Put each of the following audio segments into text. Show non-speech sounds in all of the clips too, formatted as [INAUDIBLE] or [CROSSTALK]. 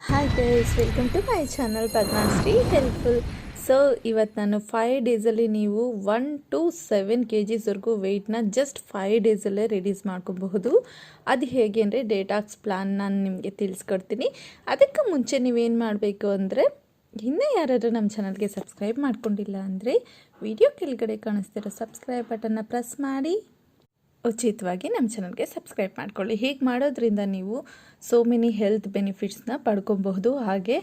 Hi guys welcome to my channel Padmashri helpful so ಇವತ್ತು ನಾನು five ಡೇಸಲ್ಲಿ ನೀವು ಒನ್ ಟು ಸೆವೆನ್ ಕೆ ಜಿಸ್ವರೆಗೂ ವೆಯ್ಟ್ನ ಜಸ್ಟ್ ಫೈವ್ ಡೇಸಲ್ಲೇ ರಿಡ್ಯೂಸ್ ಮಾಡ್ಕೋಬಹುದು. ಅದು ಹೇಗೆ ಅಂದರೆ ಡೇಟಾಕ್ಸ್ ಪ್ಲ್ಯಾನ್ ನಾನು ನಿಮಗೆ ತಿಳಿಸ್ಕೊಡ್ತೀನಿ. ಅದಕ್ಕೆ ಮುಂಚೆ ನೀವೇನು ಮಾಡಬೇಕು ಅಂದರೆ, ಇನ್ನೂ ಯಾರಾದರೂ ನಮ್ಮ ಚಾನಲ್ಗೆ ಸಬ್ಸ್ಕ್ರೈಬ್ ಮಾಡ್ಕೊಂಡಿಲ್ಲ ಅಂದರೆ ವಿಡಿಯೋ ಕೆಳಗಡೆ ಕಾಣಿಸ್ತಿರೋ ಸಬ್ಸ್ಕ್ರೈಬ್ ಬಟನ್ನ ಪ್ರೆಸ್ ಮಾಡಿ. ಉಚಿತವಾಗಿ ನಮ್ಮ ಚಾನಲ್ಗೆ ಸಬ್ಸ್ಕ್ರೈಬ್ ಮಾಡ್ಕೊಳ್ಳಿ. ಹೀಗೆ ಮಾಡೋದ್ರಿಂದ ನೀವು ಸೋ ಮೆನಿ ಹೆಲ್ತ್ ಬೆನಿಫಿಟ್ಸ್ನ ಪಡ್ಕೊಬಹುದು. ಹಾಗೆ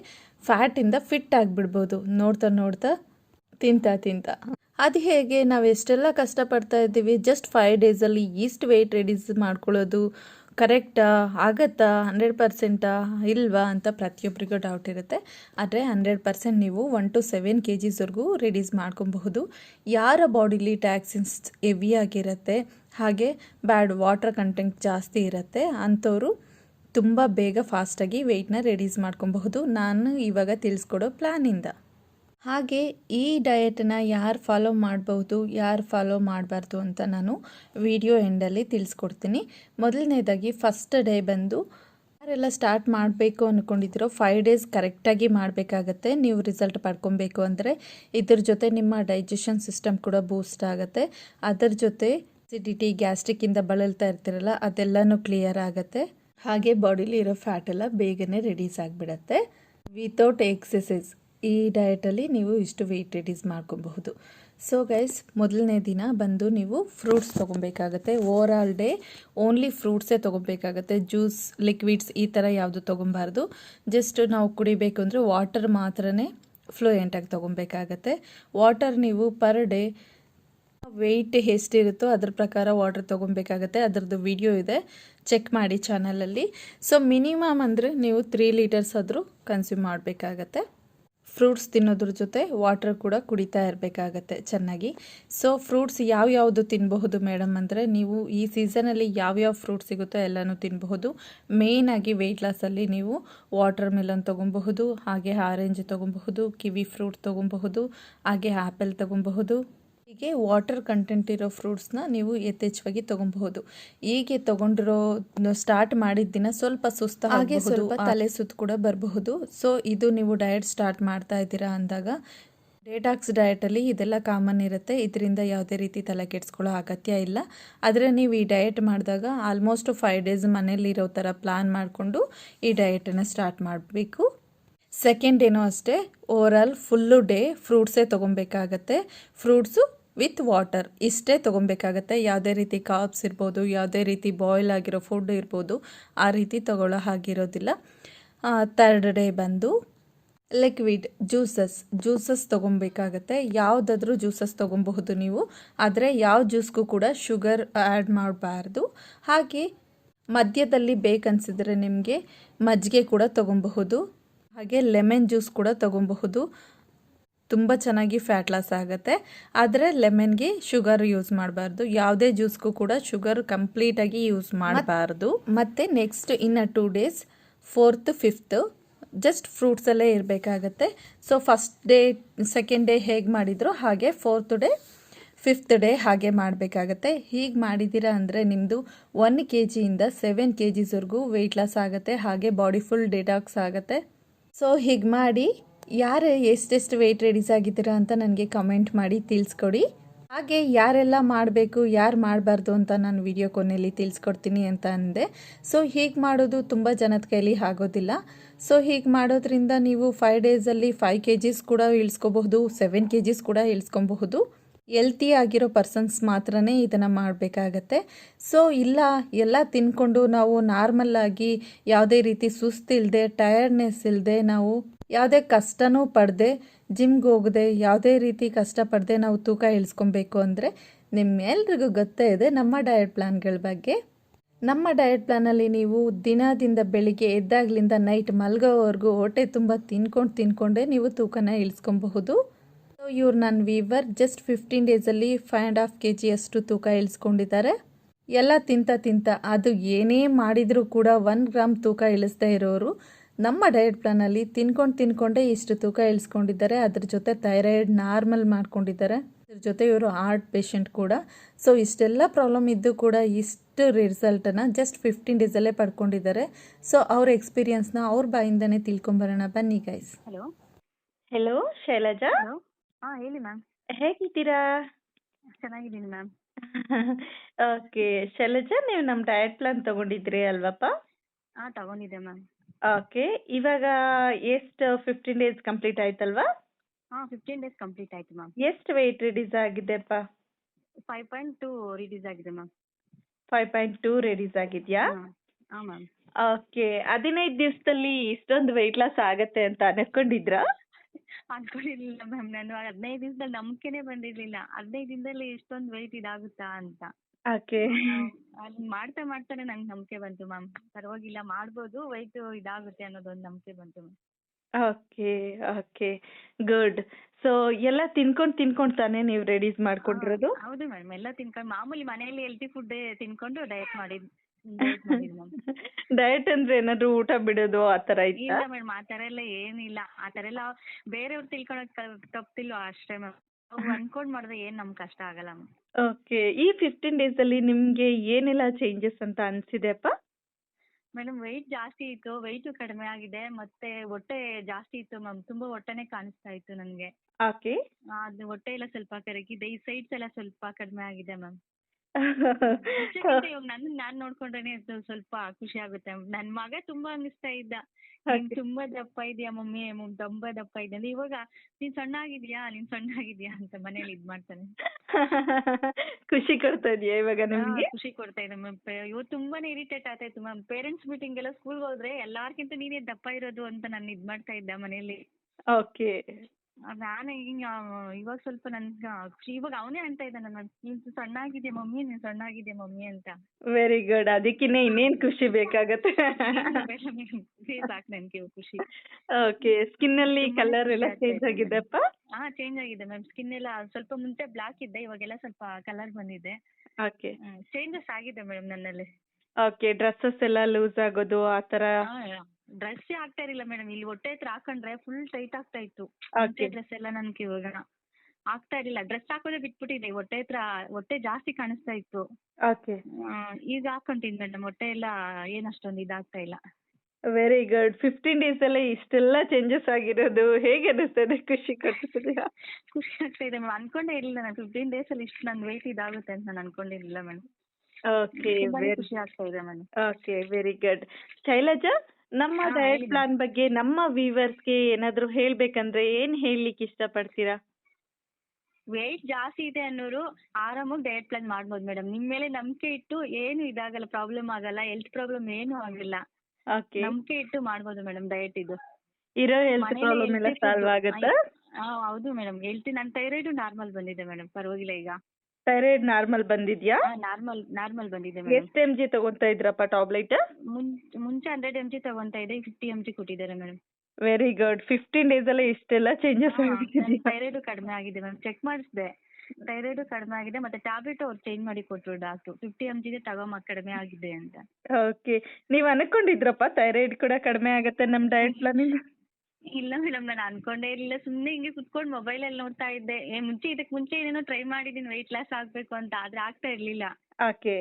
ಫ್ಯಾಟಿಂದ ಫಿಟ್ ಆಗಿಬಿಡ್ಬೋದು. ನೋಡ್ತಾ ನೋಡ್ತಾ ತಿಂತಾ ತಿಂತಾ. ಅದು ಹೇಗೆ? ನಾವು ಎಷ್ಟೆಲ್ಲ ಕಷ್ಟಪಡ್ತಾ ಇದ್ದೀವಿ. ಜಸ್ಟ್ ಫೈವ್ ಡೇಸಲ್ಲಿ ಈಸ್ಟ್ ವೆಯ್ಟ್ ರೆಡ್ಯೂಸ್ ಮಾಡ್ಕೊಳ್ಳೋದು ಕರೆಕ್ಟಾ ಆಗತ್ತಾ? ಹಂಡ್ರೆಡ್ ಪರ್ಸೆಂಟಾ ಇಲ್ವಾ ಅಂತ ಪ್ರತಿಯೊಬ್ಬರಿಗೂ ಡೌಟ್ ಇರುತ್ತೆ. ಆದರೆ ಹಂಡ್ರೆಡ್ ಪರ್ಸೆಂಟ್ ನೀವು ಒನ್ ಟು ಸೆವೆನ್ ಕೆ ಜಿಸ್ವರೆಗೂ ರೆಡ್ಯೂಸ್ ಮಾಡ್ಕೊಬಹುದು. ಯಾರ ಬಾಡಿಲಿ ಟ್ಯಾಕ್ಸಿನ್ಸ್ ಹೆವಿ ಆಗಿರುತ್ತೆ? ಹಾಗೆ ಬ್ಯಾಡ್ ವಾಟರ್ ಕಂಟೆಂಟ್ ಜಾಸ್ತಿ ಇರುತ್ತೆ. ಅಂಥವರು ತುಂಬ ಬೇಗ ಫಾಸ್ಟಾಗಿ ವೆಯ್ಟ್ನ ರೆಡ್ಯೂಸ್ ಮಾಡ್ಕೊಬಹುದು. ನಾನು ಇವಾಗ ತಿಳಿಸ್ಕೊಡೋ ಪ್ಲ್ಯಾನಿಂದ ಹಾಗೆ ಈ ಡಯೆಟನ್ನ ಯಾರು ಫಾಲೋ ಮಾಡಬಹುದು, ಯಾರು ಫಾಲೋ ಮಾಡಬಾರ್ದು ಅಂತ ನಾನು ವಿಡಿಯೋ ಎಂಡಲ್ಲಿ ತಿಳಿಸ್ಕೊಡ್ತೀನಿ. ಮೊದಲನೇದಾಗಿ ಫಸ್ಟ್ ಡೇ ಬಂದು ಯಾರೆಲ್ಲ ಸ್ಟಾರ್ಟ್ ಮಾಡಬೇಕು ಅಂದ್ಕೊಂಡಿದ್ದೀರೋ ಫೈವ್ ಡೇಸ್ ಕರೆಕ್ಟಾಗಿ ಮಾಡಬೇಕಾಗತ್ತೆ. ನೀವು ರಿಸಲ್ಟ್ ಪಡ್ಕೊಬೇಕು ಅಂದರೆ ಇದ್ರ ಜೊತೆ ನಿಮ್ಮ ಡೈಜೆಷನ್ ಸಿಸ್ಟಮ್ ಕೂಡ ಬೂಸ್ಟ್ ಆಗುತ್ತೆ. ಅದರ ಜೊತೆ ಅಸಿಡಿಟಿ ಗ್ಯಾಸ್ಟ್ರಿಕ್ಕಿಂದ ಬಳಲ್ತಾ ಇರ್ತೀರಲ್ಲ, ಅದೆಲ್ಲನೂ ಕ್ಲಿಯರ್ ಆಗುತ್ತೆ. ಹಾಗೆ ಬಾಡಿಲಿ ಇರೋ ಫ್ಯಾಟ್ ಎಲ್ಲ ಬೇಗನೆ ರಿಡ್ಯೂಸ್ ಆಗಿಬಿಡತ್ತೆ. ವಿತೌಟ್ ಎಕ್ಸಸೈಸ್ ಈ ಡಯಟಲ್ಲಿ ನೀವು ಇಷ್ಟು ವೆಯ್ಟ್ ರಿಡ್ಯೂಸ್ ಮಾಡ್ಕೊಬಹುದು. ಸೊ ಗೈಸ್ ಮೊದಲನೇ ದಿನ ಬಂದು ನೀವು ಫ್ರೂಟ್ಸ್ ತೊಗೊಬೇಕಾಗತ್ತೆ. ಓವರ್ ಆಲ್ ಡೇ ಓನ್ಲಿ ಫ್ರೂಟ್ಸೇ ತೊಗೊಬೇಕಾಗತ್ತೆ. ಜ್ಯೂಸ್ ಲಿಕ್ವಿಡ್ಸ್ ಈ ಥರ ಯಾವುದು ತೊಗೊಬಾರ್ದು. ಜಸ್ಟ್ ನಾವು ಕುಡಿಬೇಕು ಅಂದರೆ ವಾಟರ್ ಮಾತ್ರನೇ ಫ್ಲೂಯೆಂಟಾಗಿ ತೊಗೊಬೇಕಾಗತ್ತೆ. ವಾಟರ್ ನೀವು ಪರ್ ಡೇ ವೆಯ್ಟ್ ಎಷ್ಟಿರುತ್ತೋ ಅದ್ರ ಪ್ರಕಾರ ವಾಟರ್ ತೊಗೊಬೇಕಾಗತ್ತೆ. ಅದರದ್ದು ವಿಡಿಯೋ ಇದೆ. ಚೆಕ್ ಮಾಡಿ ಚಾನಲಲ್ಲಿ ಸೊ ಮಿನಿಮಮ್ ಅಂದರೆ ನೀವು ತ್ರೀ ಲೀಟರ್ಸ್ ಆದರೂ ಕನ್ಸ್ಯೂಮ್ ಮಾಡಬೇಕಾಗತ್ತೆ. ಫ್ರೂಟ್ಸ್ ತಿನ್ನೋದ್ರ ಜೊತೆ ವಾಟರ್ ಕೂಡ ಕುಡಿತಾ ಇರಬೇಕಾಗತ್ತೆ ಚೆನ್ನಾಗಿ. ಸೊ ಫ್ರೂಟ್ಸ್ ಯಾವ್ಯಾವುದು ತಿನ್ನಬಹುದು ಮೇಡಮ್ ಅಂದರೆ ನೀವು ಈ ಸೀಸನಲ್ಲಿ ಯಾವ್ಯಾವ ಫ್ರೂಟ್ಸ್ ಸಿಗುತ್ತೋ ಎಲ್ಲನೂ ತಿನ್ನಬಹುದು ಮೇಯ್ನಾಗಿ ವೆಯ್ಟ್ ಲಾಸಲ್ಲಿ ನೀವು ವಾಟರ್ ಮೆಲನ್ ತೊಗೊಬಹುದು, ಹಾಗೆ ಆರೆಂಜ್ ತೊಗೊಬಹುದು ಕಿವಿ ಫ್ರೂಟ್ ತೊಗೊಬಹುದು, ಹಾಗೆ ಆ್ಯಪಲ್ ತೊಗೊಬಹುದು. ಹೀಗೆ ವಾಟರ್ ಕಂಟೆಂಟ್ ಇರೋ ಫ್ರೂಟ್ಸ್ನ ನೀವು ಯಥೇಚ್ಛವಾಗಿ ತೊಗೊಬಹುದು. ಹೀಗೆ ತೊಗೊಂಡಿರೋ ಸ್ಟಾರ್ಟ್ ಮಾಡಿದ ದಿನ ಸ್ವಲ್ಪ ಸುಸ್ತ ಹಾಗೆ ಸ್ವಲ್ಪ ತಲೆ ಸುತ್ತ ಕೂಡ ಬರಬಹುದು. ಸೊ ಇದು ನೀವು ಡಯಟ್ ಸ್ಟಾರ್ಟ್ ಮಾಡ್ತಾ ಇದ್ದೀರಾ ಅಂದಾಗ ಡೇಟಾಕ್ಸ್ ಡಯಟಲ್ಲಿ ಇದೆಲ್ಲ ಕಾಮನ್ ಇರುತ್ತೆ. ಇದರಿಂದ ಯಾವುದೇ ರೀತಿ ತಲೆ ಕೆಡಿಸ್ಕೊಳ್ಳೋ ಅಗತ್ಯ ಇಲ್ಲ. ಆದರೆ ನೀವು ಈ ಡಯಟ್ ಮಾಡಿದಾಗ ಆಲ್ಮೋಸ್ಟ್ ಫೈವ್ ಡೇಸ್ ಮನೇಲಿರೋ ಥರ ಪ್ಲಾನ್ ಮಾಡಿಕೊಂಡು ಈ ಡಯಟನ್ನು ಸ್ಟಾರ್ಟ್ ಮಾಡಬೇಕು. ಸೆಕೆಂಡ್ ಏನೋ ಅಷ್ಟೇ ಓವರಾಲ್ ಫುಲ್ಲು ಡೇ ಫ್ರೂಟ್ಸೇ ತೊಗೊಬೇಕಾಗತ್ತೆ. ಫ್ರೂಟ್ಸು ವಿತ್ ವಾಟರ್ ಇಷ್ಟೇ ತೊಗೊಬೇಕಾಗತ್ತೆ. ಯಾವುದೇ ರೀತಿ ಕಾಪ್ಸ್ ಇರ್ಬೋದು, ಯಾವುದೇ ರೀತಿ ಬಾಯ್ಲ್ ಆಗಿರೋ ಫುಡ್ ಇರ್ಬೋದು, ಆ ರೀತಿ ತೊಗೊಳ್ಳೋ ಹಾಗಿರೋದಿಲ್ಲ ಥರ್ಡ್ ಡೇ ಬಂದು ಲಿಕ್ವಿಡ್ ಜ್ಯೂಸಸ್ ಜ್ಯೂಸಸ್ ತೊಗೊಬೇಕಾಗತ್ತೆ. ಯಾವುದಾದ್ರೂ ಜ್ಯೂಸಸ್ ತೊಗೊಬಹುದು ನೀವು. ಆದರೆ ಯಾವ ಜ್ಯೂಸ್ಗೂ ಕೂಡ ಶುಗರ್ ಆ್ಯಡ್ ಮಾಡಬಾರ್ದು. ಹಾಗೆ ಮಧ್ಯದಲ್ಲಿ ಬೇಕನ್ಸಿದ್ರೆ ನಿಮಗೆ ಮಜ್ಜಿಗೆ ಕೂಡ ತೊಗೊಬಹುದು. ಹಾಗೆ ಲೆಮನ್ ಜ್ಯೂಸ್ ಕೂಡ ತೊಗೊಬಹುದು. ತುಂಬ ಚೆನ್ನಾಗಿ ಫ್ಯಾಟ್ ಲಾಸ್ ಆಗುತ್ತೆ. ಆದರೆ ಲೆಮನ್ಗೆ ಶುಗರ್ ಯೂಸ್ ಮಾಡಬಾರ್ದು. ಯಾವುದೇ ಜ್ಯೂಸ್ಗೂ ಕೂಡ ಶುಗರ್ ಕಂಪ್ಲೀಟಾಗಿ ಯೂಸ್ ಮಾಡಬಾರ್ದು. ಮತ್ತು ನೆಕ್ಸ್ಟ್ ಇನ್ನು two days fourth fifth just ಫ್ರೂಟ್ಸಲ್ಲೇ ಇರಬೇಕಾಗತ್ತೆ. So first day second day ಹೇಗೆ ಮಾಡಿದ್ರು ಹಾಗೆ ಫೋರ್ತ್ ಡೇ ಫಿಫ್ತ್ ಡೇ ಹಾಗೆ ಮಾಡಬೇಕಾಗತ್ತೆ. ಹೀಗೆ ಮಾಡಿದ್ದೀರಾ ಅಂದರೆ ನಿಮ್ಮದು ಒನ್ ಕೆ ಜಿಯಿಂದ ಸೆವೆನ್ ಕೆ ಜಿಸ್ವರೆಗೂ ವೆಯ್ಟ್ ಲಾಸ್ ಆಗುತ್ತೆ. ಹಾಗೆ ಬಾಡಿ ಫುಲ್ ಡಿಟಾಕ್ಸ್ ಆಗುತ್ತೆ. ಸೊ ಹೀಗೆ ಮಾಡಿ ಯಾರು ಎಷ್ಟೆಷ್ಟು ವೆಯ್ಟ್ ರೆಡೀಸ್ ಆಗಿದ್ದೀರಾ ಅಂತ ನನಗೆ ಕಮೆಂಟ್ ಮಾಡಿ ತಿಳಿಸ್ಕೊಡಿ. ಹಾಗೆ ಯಾರೆಲ್ಲ ಮಾಡಬೇಕು, ಯಾರು ಮಾಡಬಾರ್ದು ಅಂತ ನಾನು ವಿಡಿಯೋ ಕೊನೆಯಲ್ಲಿ ತಿಳಿಸ್ಕೊಡ್ತೀನಿ ಅಂತ ಅಂದೆ. ಸೊ ಹೀಗೆ ಮಾಡೋದು ತುಂಬ ಜನದ ಕೈಲಿ ಆಗೋದಿಲ್ಲ. ಸೊ ಹೀಗೆ ಮಾಡೋದ್ರಿಂದ ನೀವು ಫೈವ್ ಡೇಸಲ್ಲಿ ಫೈವ್ ಕೆ ಜೀಸ್ ಕೂಡ ಇಳಿಸ್ಕೋಬಹುದು ಸೆವೆನ್ ಕೆ ಜಿಸ್ ಕೂಡ ಇಳಿಸ್ಕೊಬಹುದು. ಎಲ್ತಿ ಆಗಿರೋ ಪರ್ಸನ್ಸ್ ಮಾತ್ರನೇ ಇದನ್ನು ಮಾಡಬೇಕಾಗತ್ತೆ. ಸೊ ಇಲ್ಲ, ಎಲ್ಲ ತಿನ್ಕೊಂಡು ನಾವು ನಾರ್ಮಲ್ಲಾಗಿ ಯಾವುದೇ ರೀತಿ ಸುಸ್ತಿಲ್ಲದೆ ಟಯರ್ಡ್ನೆಸ್ ಇಲ್ಲದೆ ನಾವು ಯಾವುದೇ ಕಷ್ಟನೂ ಪಡದೆ ಜಿಮ್ಗೆ ಹೋಗದೆ, ಯಾವುದೇ ರೀತಿ ಕಷ್ಟಪಡದೆ ನಾವು ತೂಕ ಇಳಿಸ್ಕೊಬೇಕು ಅಂದರೆ ನಿಮ್ಮೆಲ್ರಿಗೂ ಗೊತ್ತೇ ಇದೆ ನಮ್ಮ ಡಯಟ್ ಪ್ಲ್ಯಾನ್ಗಳ ಬಗ್ಗೆ. ನಮ್ಮ ಡಯಟ್ ಪ್ಲಾನಲ್ಲಿ ನೀವು ದಿನದಿಂದ ಬೆಳಿಗ್ಗೆ ಎದ್ದಾಗ್ಲಿಂದ ನೈಟ್ ಮಲ್ಗೋವರೆಗೂ ಹೊಟ್ಟೆ ತುಂಬ ತಿನ್ಕೊಂಡು ತಿನ್ಕೊಂಡೇ ನೀವು ತೂಕನ ಇಳಿಸ್ಕೊಬಹುದು. ಸೊ ಇವ್ರು ನನ್ನ ವೀವರ್ ಜಸ್ಟ್ ಫಿಫ್ಟೀನ್ ಡೇಸಲ್ಲಿ five and half K G ಅಷ್ಟು ತೂಕ ಇಳಿಸ್ಕೊಂಡಿದ್ದಾರೆ. ಎಲ್ಲ ತಿಂತ ತಿಂತ ಅದು ಏನೇ ಮಾಡಿದರೂ ಕೂಡ ಒನ್ ಗ್ರಾಮ್ ತೂಕ ಇಳಿಸ್ದೇ ಇರೋರು ನಮ್ಮ ಡಯಟ್ ಪ್ಲಾನಲ್ಲಿ ತಿನ್ಕೊಂಡು ತಿನ್ಕೊಂಡೇ ಇಷ್ಟು ತೂಕ ಇಳಿಸ್ಕೊಂಡಿದ್ದಾರೆ. ಅದ್ರ ಜೊತೆ ಥೈರಾಯ್ಡ್ ನಾರ್ಮಲ್ ಮಾಡ್ಕೊಂಡಿದ್ದಾರೆ. ಅದ್ರ ಜೊತೆ ಇವರು ಹಾರ್ಟ್ ಪೇಷಂಟ್ ಕೂಡ. ಸೊ ಇಷ್ಟೆಲ್ಲ ಪ್ರಾಬ್ಲಮ್ ಇದ್ದು ಕೂಡ ಇಷ್ಟು ರಿಸಲ್ಟನ್ನು ಜಸ್ಟ್ ಫಿಫ್ಟೀನ್ ಡೇಸಲ್ಲೇ ಪಡ್ಕೊಂಡಿದ್ದಾರೆ. ಸೊ ಅವ್ರ ಎಕ್ಸ್ಪೀರಿಯನ್ಸ್ನ ಅವ್ರ ಬಾಯಿಂದನೇ ತಿಳ್ಕೊಂಬರೋಣ. ಬನ್ನಿ ಗೈಸ್ ಹಲೋ ಹಲೋ ಶೈಲಜಾ. ಹಾಂ ಹೇಳಿ ಮ್ಯಾಮ್ ಹೇಗಿದ್ದೀರಾ? ಚೆನ್ನಾಗಿದ್ದೀನಿ ಮ್ಯಾಮ್ ಓಕೆ ಶೈಲಜಾ ನೀವು ನಮ್ಮ ಡಯಟ್ ಪ್ಲಾನ್ ತಗೊಂಡಿದ್ರಿ ಅಲ್ವಪ್ಪ? ಹಾ ತಗೊಂಡಿದ್ದೆ ಮ್ಯಾಮ್ ಓಕೆ ಇವಾಗ ಎಷ್ಟು ಫಿಫ್ಟೀನ್ ಡೇಸ್ ಕಂಪ್ಲೀಟ್ ಆಯ್ತಲ್ವಾ? ಹಾ ಫಿಫ್ಟೀನ್ ಡೇಸ್ ಕಂಪ್ಲೀಟ್ ಆಯ್ತು ಮ್ಯಾಮ್ ಎಷ್ಟು ವೆಯ್ಟ್ ರಿಡೀಸ್ ಆಗಿದೆಪ್ಪ? ಫೈವ್ ಪಾಯಿಂಟ್ ಟೂ ರಿಡ್ಯೂಸ್ ಆಗಿದೆ ma'am five point two reduce ಆಗಿದೆಯಾ? ಹಾಂ ಮ್ಯಾಮ್ ಓಕೆ ಹದಿನೈದು ದಿವಸದಲ್ಲಿ ಇಷ್ಟೊಂದು ವೆಯ್ಟ್ ಲಾಸ್ ಆಗತ್ತೆ ಅಂತ ಅನ್ಕೊಂಡಿದ್ರಾ? ಅನ್ಕೊಂಡಿರ್ಲಿಲ್ಲ ಮ್ಯಾಮ್ ನಾನು. ಹದಿನೈದು ದಿನದಲ್ಲಿ ನಂಬಿಕೆನೇ ಬಂದಿರ್ಲಿಲ್ಲ. ಹದಿನೈದು ದಿನದಲ್ಲಿ ಇಷ್ಟೊಂದು ವೆಯ್ಟ್ ಇದಾಗುತ್ತಾ ಅಂತ. ಓಕೆ ಅಲ್ಲಿ ಮಾಡ್ತಾ ಮಾಡ್ತಾನೆ ನಂಗ್ ನಂಬಿಕೆ ಬಂತು ಮ್ಯಾಮ್ ಪರವಾಗಿಲ್ಲ ಮಾಡ್ಬೋದು ವೆಯ್ಟ್ ಇದಾಗುತ್ತೆ ಅನ್ನೋದೊಂದು ನಂಬಿಕೆ ಬಂತು ಓಕೆ ಓಕೆ ಗುಡ್ ಸೊ ಎಲ್ಲ ತಿನ್ಕೊಂಡು ತಿನ್ಕೊಂಡು ತಾನೇ ನೀವು ರೆಡೀಸ್ ಮಾಡ್ಕೊಂಡಿರೋದು? ಹೌದು ಮೇಡಮ್ ಎಲ್ಲ ತಿನ್ಕೊಂಡು ಮಾಮೂಲಿ ಮನೆಯಲ್ಲಿ ಹೆಲ್ತಿ ಫುಡ್ ತಿನ್ಕೊಂಡು ಡಯಟ್ ಮಾಡಿದ್ ಡಯಟ್ [LAUGHS] ಅಂದ್ರೆ ಏನಾದ್ರು ಊಟ ಬಿಡೋದು ಆ ತರ ಇತ್ತಾ? ಇಲ್ಲ ಮೇಡಮ್ ಆ ಥರ ಎಲ್ಲ ಏನಿಲ್ಲ. ಆ ಥರ ಎಲ್ಲ ಬೇರೆಯವ್ರು ತಿಳ್ಕೊಳಕ್ ತಪ್ಪಿಲ್ವ ಅಷ್ಟೇ ಮ್ಯಾಮ್ ಅನ್ಕೊಂಡ್ ಮಾಡಿದ್ರೆ ಏನ್ ನಮ್ ಕಷ್ಟ ಆಗಲ್ಲ ಮ್ಯಾಮ್ ಓಕೆ ಈ ಫಿಫ್ಟೀನ್ ಡೇಸ್ ಅಲ್ಲಿ ನಿಮ್ಗೆ ಏನೆಲ್ಲ ಚೇಂಜಸ್ ಅಂತ ಅನಿಸಿದೆಪ್ಪ ಮೇಡಮ್ ವೆಯ್ಟ್ ಜಾಸ್ತಿ ಇತ್ತು. ವೆಯ್ಟು ಕಡಿಮೆ ಆಗಿದೆ. ಮತ್ತೆ ಹೊಟ್ಟೆ ಜಾಸ್ತಿ ಇತ್ತು ಮ್ಯಾಮ್ ತುಂಬಾ ಹೊಟ್ಟೆನೇ ಕಾಣಿಸ್ತಾ ಇತ್ತು ನನಗೆ. ಓಕೆ ಅದು ಹೊಟ್ಟೆ ಎಲ್ಲ ಸ್ವಲ್ಪ ಕರಗಿದೆ. ಈ ಸೈಡ್ಸ್ ಎಲ್ಲ ಸ್ವಲ್ಪ ಕಡಿಮೆ ಆಗಿದೆ ಮ್ಯಾಮ್ [LAUGHS] ಇವಾಗ ನನ್ನ ನಾನ್ ನೋಡ್ಕೊಂಡ್ರೇನೆ ಸ್ವ- ಸ್ವಲ್ಪ ಖುಷಿ ಆಗುತ್ತೆ. ನನ್ ಮಗ ತುಂಬಾ ಅನ್ನಿಸ್ತಾ ಇದ್ದ. ನೀನ್ ತುಂಬಾ ದಪ್ಪ ಇದೆಯಾ ಮಮ್ಮಿ? ಮಮ್ ತುಂಬಾ ದಪ್ಪ ಇದೆ ಅಂದ್ರೆ ಇವಾಗ ನೀನ್ ಸಣ್ಣ ಆಗಿದ್ಯಾ ನೀನ್ ಸಣ್ಣ ಆಗಿದ್ಯಾ ಅಂತ ಮನೇಲಿ ಇದ್ ಮಾಡ್ತಾನೆ. [LAUGHS] ಖುಷಿ ಕೊಡ್ತಾ ಇದೆಯಾ ಇವಾಗ ನಿಮ್ಗೆ? ಖುಷಿ ಕೊಡ್ತಾ ಇದೆ ಮ್ಯಾಮ್ ಇವತ್ತು ತುಂಬಾನೇ ಇರಿಟೇಟ್ ಆಗ್ತಾಯಿತ್ತು ಮ್ಯಾಮ್ ಪೇರೆಂಟ್ಸ್ ಮೀಟಿಂಗ್ ಎಲ್ಲ ಸ್ಕೂಲ್ಗೆ ಹೋದ್ರೆ ಎಲ್ಲಾರ್ಕಿಂತ ನೀನೇ ದಪ್ಪ ಇರೋದು ಅಂತ ನಾನು ಇದ್ ಮಾಡ್ತಾ ಇದ್ದ ಮನೇಲಿ. ಓಕೆ. ನಾನು ಈಗ ಇವಾಗ ಸ್ವಲ್ಪ ನನ್ಗ ಇವಾಗ ಅವನೇ ಅಂತ ಇದ್ದಾನೆ. ಮ್ಯಾಮ್ ನೀನ್ ಸಣ್ಣ ಆಗಿದ್ಯಾ ಮಮ್ಮಿ? ನೀನ್ ಸಣ್ಣ ಆಗಿದ್ಯಾ ಮಮ್ಮಿ ಅಂತ. ವೆರಿ ಗುಡ್ ಅದಕ್ಕಿನ್ನ ಇನ್ನೇನ್ ಖುಷಿ ಬೇಕಾಗತ್ತೆ? ಸಾಕು ನನ್ಗೆ ಖುಷಿ. ಓಕೆ ಸ್ಕಿನ್ ಅಲ್ಲಿ ಕಲರ್ ಎಲ್ಲ ಚೇಂಜ್ ಆಗಿದೆಪ್ಪ ಹಾ ಚೇಂಜ್ ಆಗಿದೆ ಮ್ಯಾಮ್ ಸ್ಕಿನ್ ಎಲ್ಲ ಸ್ವಲ್ಪ ಮುಂಚೆ ಬ್ಲಾಕ್ ಇದ್ದೆ ಇವಾಗೆಲ್ಲ ಸ್ವಲ್ಪ ಕಲರ್ ಬಂದಿದೆ. ಓಕೆ ಚೇಂಜಸ್ ಆಗಿದೆ ಮೇಡಮ್ ನನ್ನಲ್ಲಿ. ಓಕೆ ಡ್ರೆಸ್ಸಸ್ ಎಲ್ಲ ಲೂಸ್ ಆಗೋದು ಆ ಥರ ಡ್ರೆಸ್ ಆಗ್ತಾ ಇರಲಿಲ್ಲ ಮೇಡಮ್ ಇಲ್ಲಿ ಹೊಟ್ಟೆ ಹತ್ರ ಹಾಕೊಂಡ್ರೆ ಫುಲ್ ಟೈಟ್ ಆಗ್ತಾ ಇತ್ತು. ಡ್ರೆಸ್ ಎಲ್ಲ ನನ್ಗೆ ಇವಾಗ ಆಗ್ತಾ ಇರಲಿಲ್ಲ. ಡ್ರೆಸ್ ಹಾಕೋದೇ ಬಿಟ್ಬಿಟ್ಟಿದೆ ಹೊಟ್ಟೆ ಹತ್ರ ಹೊಟ್ಟೆ ಜಾಸ್ತಿ ಕಾಣಿಸ್ತಾ ಇತ್ತು. ಈಗ ಹಾಕೊಂತೀನಿ ಮೇಡಮ್ ಹೊಟ್ಟೆ ಎಲ್ಲ ಏನ್ ಅಷ್ಟೊಂದು ಇದಾಗ್ತಾ ಇಲ್ಲ. ವೆರಿ ಗುಡ್ ಫಿಫ್ಟೀನ್ ಡೇಸ್ ಅಲ್ಲಿ ಇಷ್ಟೆಲ್ಲ ಚೇಂಜಸ್ ಆಗಿರೋದು. ಹೇಗೆ ಅನಿಸ್ತದೆ ಖುಷಿ ಕೊಡ್ತಿದ್ಯಾ [LAUGHS] ಖುಷಿ ಆಗ್ತಾ ಇದೆ ಮ್ಯಾಮ್ ಅನ್ಕೊಂಡೇ ಇರ್ಲಿಲ್ಲ ನಾನು. ಫಿಫ್ಟೀನ್ ಡೇಸ್ ಅಲ್ಲಿ ಇಷ್ಟು ನನ್ನ ವೆಯ್ಟ್ ಇದಾಗುತ್ತೆ ಅಂತ ನಾನು ಅನ್ಕೊಂಡಿರ್ಲಿಲ್ಲ ಮೇಡಮ್ ಓಕೆ ಖುಷಿ ಆಗ್ತಾ ಇದೆ madam okay very good Shailaja? ನಮ್ಮ ಡಯಟ್ ಪ್ಲಾನ್ ಬಗ್ಗೆ ನಮ್ಮ ವ್ಯೂವರ್ಸ್ಗೆ ಏನಾದ್ರು ಹೇಳ್ಬೇಕಂದ್ರೆ ಏನ್ ಹೇಳಲಿಕ್ಕೆ ಇಷ್ಟಪಡ್ತೀರಾ? Weight ಜಾಸ್ತಿ ಇದೆ ಅನ್ನೋರು ಆರಾಮಾಗಿ ಡಯಟ್ ಪ್ಲಾನ್ ಮಾಡ್ಬೋದು ಮೇಡಮ್ ನಿಮ್ ಮೇಲೆ ನಂಬಿಕೆ ಇಟ್ಟು ಏನು ಇದಾಗಲ್ಲ ಪ್ರಾಬ್ಲಮ್ ಆಗಲ್ಲ ಹೆಲ್ತ್ ಪ್ರಾಬ್ಲಮ್ ಏನು ಆಗಿಲ್ಲ. ಓಕೆ ನಂಬಿಕೆ ಇಟ್ಟು ಮಾಡ್ಬೋದು ಮೇಡಮ್ ಡಯಟ್ ಇದು. ಇರೋ ಹೆಲ್ತ್ ಮನೇಲಿ ಪ್ರಾಬ್ಲಮ್ ಎಲ್ಲ healthy ಸಾಲ್ವ್ food. ಆಗುತ್ತಾ? ಆ, ಹೌದು ಮೇಡಮ್ ಹೆಲ್ತ್ ನನ್ ಥೈರಾಯ್ಡ್ ನಾರ್ಮಲ್ ಬಂದಿದೆ ಮೇಡಮ್ ಪರವಾಗಿಲ್ಲ ಈಗ. ಥೈರಾಯ್ಡ್ ನಾರ್ಮಲ್ ಬಂದಿದ್ಯಾ? ನಾರ್ಮಲ್ ನಾರ್ಮಲ್ ಬಂದಿದೆ ಮೇಡಮ್ ಎಷ್ಟು ಎಂ ಜಿ ತಗೊಂತಾ ಇದ್ರಪ್ಪ ಟಾಬ್ಲೆಟ್ ಮುಂಚೆ ಹಂಡ್ರೆಡ್ ಎಂ ಜಿ ತಗೊಂತಾ ಇದೆ ಫಿಫ್ಟಿ ಎಂ ಜಿ ಕೊಟ್ಟಿದ್ದಾರೆ madam very good fifteen days ಅಲ್ಲೇ ಇಷ್ಟೆಲ್ಲ ಚೇಂಜಸ್ ಆಗಿದೆಯಾ ಥೈರಾಯ್ಡು ಕಡಿಮೆ ಆಗಿದೆ ಮ್ಯಾಮ್ ಚೆಕ್ ಮಾಡಿಸಿದೆ. ಥೈರಾಯ್ಡ್ ಕಡಿಮೆ ಆಗಿದೆ ಮತ್ತೆ ಟ್ಯಾಬ್ಲೆಟ್ ಅವ್ರು ಚೇಂಜ್ ಮಾಡಿ ಕೊಟ್ರು ಡಾಕ್ಟ್ರು ಫಿಫ್ಟಿ ಎಂ ಜಿಗೆ ತಗೊಮ್ಮ ಕಡಿಮೆ ಆಗಿದೆ ಅಂತ. ಓಕೆ ನೀವ್ ಅನ್ಕೊಂಡಿದ್ರಪ್ಪ ಥೈರಾಯ್ಡ್ ಕೂಡ ಕಡಿಮೆ ಆಗತ್ತೆ ನಮ್ ಡಯಟ್ ಪ್ಲಾನಿಂಗ್ ಇಲ್ಲ ಮೇಡಮ್ ನಾನು ಅನ್ಕೊಂಡೇ ಇರಲಿಲ್ಲ. ಸುಮ್ಮನೆ ಹಿಂಗೆ ಕುತ್ಕೊಂಡು ಮೊಬೈಲಲ್ಲಿ ನೋಡ್ತಾ ಇದ್ದೆ. ಮುಂಚೆ ಇದಕ್ಕೆ ಮುಂಚೆ ಏನೇನೋ ಟ್ರೈ ಮಾಡಿದೀನಿ ವೆಯ್ಟ್ ಲಾಸ್ ಆಗಬೇಕು ಅಂತ ಆದ್ರೆ ಆಗ್ತಾ ಇರಲಿಲ್ಲ. ಓಕೆ.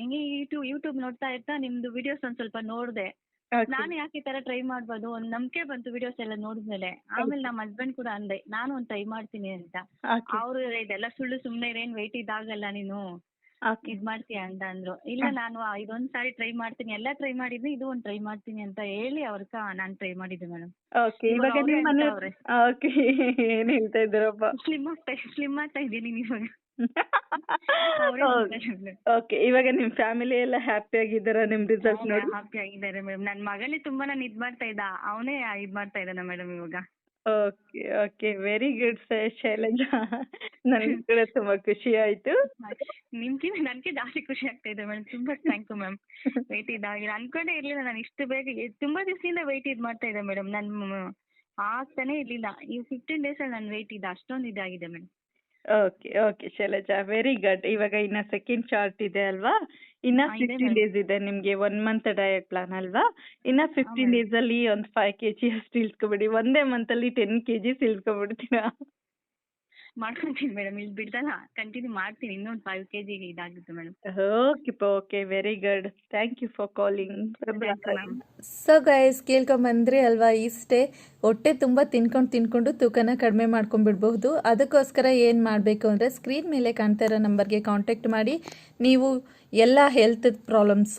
ಹಿಂಗೆ ಯೂಟ್ಯೂಬ್ ಯೂಟ್ಯೂಬ್ ನೋಡ್ತಾ ಇರ್ತಾ ನಿಮ್ದು ವಿಡಿಯೋಸ್ ಒಂದ್ ಸ್ವಲ್ಪ ನೋಡಿದೆ. ನಾನು ಯಾಕೆ ಈ ತರ ಟ್ರೈ ಮಾಡ್ಬೋದು ಒಂದ್ ನಂಬಿಕೆ ಬಂತು ವಿಡಿಯೋಸ್ ಎಲ್ಲ ನೋಡಿದ್ಮೇಲೆ. ಆಮೇಲೆ ನಮ್ಮ ಹಸ್ಬೆಂಡ್ ಕೂಡ ಅಂದೆ ನಾನು ಒಂದ್ ಟ್ರೈ ಮಾಡ್ತೀನಿ ಅಂತ. ಅವರು ಇದೆಲ್ಲ ಸುಳ್ಳು ಸುಮ್ನೆ ಏನ್ ವೆಯ್ಟ್ ಇದಾಗಲ್ಲ ನೀನು. ಇದ್ ಮಾಡ್ತೀಯಾ ಅಂತ ಅಂದ್ರು. ಇಲ್ಲ ನಾನು ಇದೊಂದ್ ಸಾರಿ ಟ್ರೈ ಮಾಡ್ತೀನಿ. ಎಲ್ಲ ಟ್ರೈ ಮಾಡಿದ್ನಿ ಇದು ಒಂದ್ ಟ್ರೈ ಮಾಡ್ತೀನಿ ಅಂತ ಹೇಳಿ ಅವ್ರಕ ನಾನ್ ಟ್ರೈ ಮಾಡಿದ್ದೆ ಮೇಡಮ್ ಓಕೆ ಇವಾಗ ನಿಮ್ಮ ಮನೆ. ಓಕೆ ಏನ್ ಹೇಳ್ತಾ ಇದ್ದೀರಪ್ಪ? ಸ್ಲಿಮ್ ಆಗ್ತಾ ಸ್ಲಿಮ್ ಆಗ್ತಾ ಇದ್ದೀನಿ ಇವಾಗ. [LAUGHS] ಓಕೆ ಇವಾಗ ನಿಮ್ ಫ್ಯಾಮಿಲಿ ಎಲ್ಲ ಹ್ಯಾಪಿ ಆಗಿದ್ದಾರಾ? ನಿಮ್ ರಿಸಲ್ಟ್ ನೋಡಿ. ಹ್ಯಾಪಿ ಆಗಿದ್ದಾರೆ ಮೇಡಮ್ ನನ್ ಮಗನೇ ತುಂಬಾ ನಾನು ಇದ್ ಮಾಡ್ತಾ ಇದ್ದ. ಅವನೇ ಇದ್ ಮಾಡ್ತಾ ಇದ್ದಾನೆ ಮೇಡಮ್ ಇವಾಗ. Okay okay very good Shailaja ನನಗೆ [LAUGHS] ಕೂಡ ತುಂಬಾ ಖುಷಿ ಆಯ್ತು. ನಿಮ್ಗಿಂತ ನನ್ಗೆ ಜಾಸ್ತಿ ಖುಷಿ ಆಗ್ತಾ ಇದೆ ಮೇಡಮ್ ತುಂಬಾ ಥ್ಯಾಂಕ್ ಯು ಮ್ಯಾಮ್ ವೆಯ್ಟ್ ಇದಾಗಿಲ್ಲ ಅನ್ಕೊಂಡೇ ಇರ್ಲಿಲ್ಲ. ನಾನು ಇಷ್ಟು ಬೇಗ ತುಂಬಾ ದಿವಸದಿಂದ ವೆಯ್ಟ್ ಇದ್ ಮಾಡ್ತಾ ಇದ್ದೆ ಮೇಡಮ್ ನಾನು ಆಗ್ತಾನೆ ಇರ್ಲಿಲ್ಲ. ಈ ಫಿಫ್ಟೀನ್ ಡೇಸ್ ಅಲ್ಲಿ ನನ್ನ ವೆಯ್ಟ್ ಇದೆ ಅಷ್ಟೊಂದು ಇದಾಗಿದೆ madam okay okay Shailaja. Very good ಇವಾಗ ಇನ್ನ ಸೆಕೆಂಡ್ ಚಾರ್ಟ್ ಇದೆ ಅಲ್ವಾ? ಇನ್ನ ಹಾ, ಇದೆ ಫಿಫ್ಟೀನ್. ಡೇಸ್ ಇದೆ ನಿಮ್ಗೆ ಒನ್ ಮಂತ್ ಡಯಟ್ ಪ್ಲಾನ್ ಅಲ್ವಾ? ಇನ್ನ ಫಿಫ್ಟೀನ್ madam. ಡೇಸ್ ಅಲ್ಲಿ ಒಂದ್ ಫೈವ್ ಕೆ ಜಿ ಅಷ್ಟು ಇಳ್ಸ್ಕೊಬಿಡಿ. ಒಂದೇ ಮಂತ್ ಅಲ್ಲಿ ಟೆನ್ ಕೆ ಜಿಸ್ ಇಳ್ಸ್ಕೊಬಿಡ್ತೀರಾ? ಮಾಡ್ಕೊಂತೀನಿ ಮೇಡಮ್ ಇಲ್ಲಿ ಬಿಡ್ದಲ್ಲ ಕಂಟಿನ್ಯೂ ಮಾಡ್ತೀನಿ. ಇನ್ನೊಂದು ಫೈವ್ ಕೆ ಜಿಗೆ ಇದಾಗುತ್ತೆ madam okay okay very good thank you for calling so guys ಕೇಳ್ಕೊಂಬಂದ್ರಿ ಅಲ್ವಾ ಇಷ್ಟೇ ಹೊಟ್ಟೆ ತುಂಬ ತಿನ್ಕೊಂಡು ತಿನ್ಕೊಂಡು ತೂಕನ ಕಡಿಮೆ ಮಾಡ್ಕೊಂಡ್ಬಿಡ್ಬಹುದು. ಅದಕ್ಕೋಸ್ಕರ ಏನು ಮಾಡಬೇಕು ಅಂದರೆ ಸ್ಕ್ರೀನ್ ಮೇಲೆ ಕಾಣ್ತಾ ಇರೋ ನಂಬರ್ಗೆ ಕಾಂಟ್ಯಾಕ್ಟ್ ಮಾಡಿ. ನೀವು ಎಲ್ಲ ಹೆಲ್ತ್ ಪ್ರಾಬ್ಲಮ್ಸ್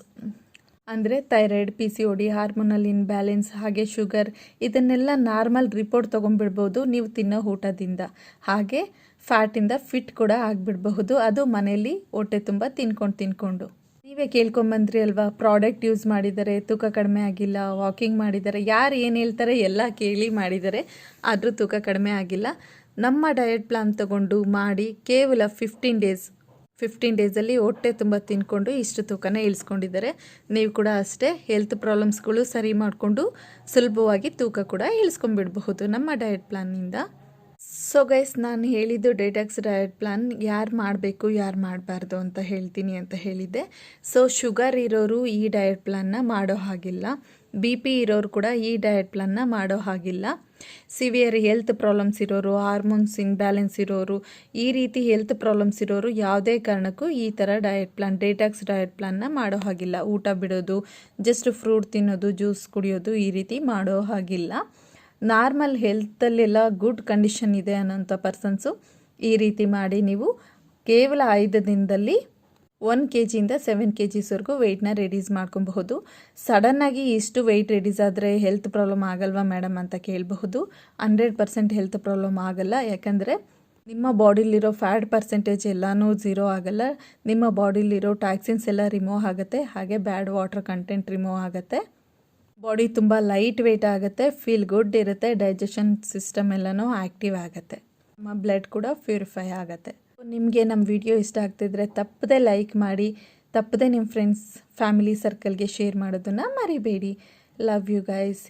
ಅಂದರೆ thyroid P C O D hormonal imbalance ಹಾಗೆ ಶುಗರ್ ಇದನ್ನೆಲ್ಲ ನಾರ್ಮಲ್ ರಿಪೋರ್ಟ್ ತೊಗೊಂಡ್ಬಿಡ್ಬೋದು ನೀವು ತಿನ್ನೋ ಊಟದಿಂದ. ಹಾಗೆ ಫ್ಯಾಟಿಂದ ಫಿಟ್ ಕೂಡ ಆಗಿಬಿಡಬಹುದು. ಅದು ಮನೆಯಲ್ಲಿ ಹೊಟ್ಟೆ ತುಂಬ ತಿನ್ಕೊಂಡು ತಿನ್ಕೊಂಡು. ನೀವೇ ಕೇಳ್ಕೊಂಬಂದ್ರಿ ಅಲ್ವಾ? ಪ್ರಾಡಕ್ಟ್ ಯೂಸ್ ಮಾಡಿದ್ದಾರೆ ತೂಕ ಕಡಿಮೆ ಆಗಿಲ್ಲ ವಾಕಿಂಗ್ ಮಾಡಿದ್ದಾರೆ ಯಾರು ಏನು ಹೇಳ್ತಾರೆ ಎಲ್ಲ ಕೇಳಿ ಮಾಡಿದ್ದಾರೆ ಆದರೂ ತೂಕ ಕಡಿಮೆ ಆಗಿಲ್ಲ. ನಮ್ಮ ಡಯಟ್ ಪ್ಲಾನ್ ತಗೊಂಡು ಮಾಡಿ ಕೇವಲ ಫಿಫ್ಟೀನ್ ಡೇಸ್ ಫಿಫ್ಟೀನ್ ಡೇಸಲ್ಲಿ ಹೊಟ್ಟೆ ತುಂಬ ತಿನ್ಕೊಂಡು ಇಷ್ಟು ತೂಕನ ಇಳಿಸ್ಕೊಂಡಿದ್ದಾರೆ. ನೀವು ಕೂಡ ಅಷ್ಟೇ ಹೆಲ್ತ್ ಪ್ರಾಬ್ಲಮ್ಸ್ಗಳು ಸರಿ ಮಾಡಿಕೊಂಡು ಸುಲಭವಾಗಿ ತೂಕ ಕೂಡ ಇಳಿಸ್ಕೊಂಡ್ಬಿಡ್ಬಹುದು ನಮ್ಮ ಡಯಟ್ ಪ್ಲಾನ್ನಿಂದ ಸೊ ಗೈಸ್ ನಾನು ಹೇಳಿದ್ದು ಡೇಟಾಕ್ಸ್ ಡಯಟ್ ಪ್ಲಾನ್ ಯಾರು ಮಾಡಬೇಕು, ಯಾರು ಮಾಡಬಾರ್ದು ಅಂತ ಹೇಳ್ತೀನಿ ಅಂತ ಹೇಳಿದ್ದೆ. ಸೊ ಶುಗರ್ ಇರೋರು ಈ ಡಯಟ್ ಪ್ಲಾನ್ನ ಮಾಡೋ ಹಾಗಿಲ್ಲ. ಬಿ ಪಿ ಇರೋರು ಕೂಡ ಈ ಡಯಟ್ ಪ್ಲಾನ್ನ ಮಾಡೋ ಹಾಗಿಲ್ಲ. ಸಿವಿಯರ್ ಹೆಲ್ತ್ ಪ್ರಾಬ್ಲಮ್ಸ್ ಇರೋರು ಹಾರ್ಮೋನ್ಸ್ ಇನ್ಬ್ಯಾಲೆನ್ಸ್ ಇರೋರು, ಈ ರೀತಿ ಹೆಲ್ತ್ ಪ್ರಾಬ್ಲಮ್ಸ್ ಇರೋರು ಯಾವುದೇ ಕಾರಣಕ್ಕೂ ಈ ಥರ ಡಯಟ್ ಪ್ಲಾನ್ ಡೇಟಾಕ್ಸ್ ಡಯಟ್ ಪ್ಲಾನ್ನ ಮಾಡೋ ಹಾಗಿಲ್ಲ. ಊಟ ಬಿಡೋದು ಜಸ್ಟ್ ಫ್ರೂಟ್ ತಿನ್ನೋದು ಜ್ಯೂಸ್ ಕುಡಿಯೋದು ಈ ರೀತಿ ಮಾಡೋ ಹಾಗಿಲ್ಲ. ನಾರ್ಮಲ್ ಹೆಲ್ತಲ್ಲೆಲ್ಲ ಗುಡ್ ಕಂಡೀಷನ್ ಇದೆ ಅನ್ನೋಂಥ ಪರ್ಸನ್ಸು ಈ ರೀತಿ ಮಾಡಿ ನೀವು ಕೇವಲ ಐದು ದಿನದಲ್ಲಿ ಒನ್ ಕೆ ಜಿಯಿಂದ ಸೆವೆನ್ ಕೆ ಜಿಸ್ವರೆಗೂ ವೆಯ್ಟ್ನ ರೆಡ್ಯೂಸ್ ಮಾಡ್ಕೊಬಹುದು. ಸಡನ್ನಾಗಿ ಇಷ್ಟು ವೆಯ್ಟ್ ರೆಡ್ಯೂಸ್ ಆದರೆ ಹೆಲ್ತ್ ಪ್ರಾಬ್ಲಮ್ ಆಗಲ್ವಾ ಮೇಡಮ್ ಅಂತ ಕೇಳಬಹುದು. ಹಂಡ್ರೆಡ್ ಪರ್ಸೆಂಟ್ ಹೆಲ್ತ್ ಪ್ರಾಬ್ಲಮ್ ಆಗಲ್ಲ. ಯಾಕಂದರೆ ನಿಮ್ಮ ಬಾಡಿಲಿರೋ ಫ್ಯಾಟ್ ಪರ್ಸೆಂಟೇಜ್ ಎಲ್ಲನೂ ಝೀರೋ ಆಗಲ್ಲ. ನಿಮ್ಮ ಬಾಡಿಲಿರೋ ಟ್ಯಾಕ್ಸಿನ್ಸ್ ಎಲ್ಲ ರಿಮೂವ್ ಆಗುತ್ತೆ. ಹಾಗೆ ಬ್ಯಾಡ್ ವಾಟರ್ ಕಂಟೆಂಟ್ ರಿಮೂವ್ ಆಗುತ್ತೆ. ಬಾಡಿ ತುಂಬ ಲೈಟ್ ವೆಯ್ಟ್ ಆಗುತ್ತೆ. ಫೀಲ್ ಗುಡ್ ಇರುತ್ತೆ. ಡೈಜೆಷನ್ ಸಿಸ್ಟಮ್ ಎಲ್ಲನೂ ಆ್ಯಕ್ಟಿವ್ ಆಗುತ್ತೆ. ನಮ್ಮ ಬ್ಲಡ್ ಕೂಡ ಪ್ಯೂರಿಫೈ ಆಗುತ್ತೆ. ನಿಮಗೆ ನಮ್ಮ ವಿಡಿಯೋ ಇಷ್ಟ ಆಗ್ತಿದ್ರೆ ತಪ್ಪದೆ ಲೈಕ್ ಮಾಡಿ, ತಪ್ಪದೆ ನಿಮ್ಮ ಫ್ರೆಂಡ್ಸ್, ಫ್ಯಾಮಿಲಿ ಸರ್ಕಲ್ಗೆ ಶೇರ್ ಮಾಡೋದನ್ನು ಮರಿಬೇಡಿ. Love you guys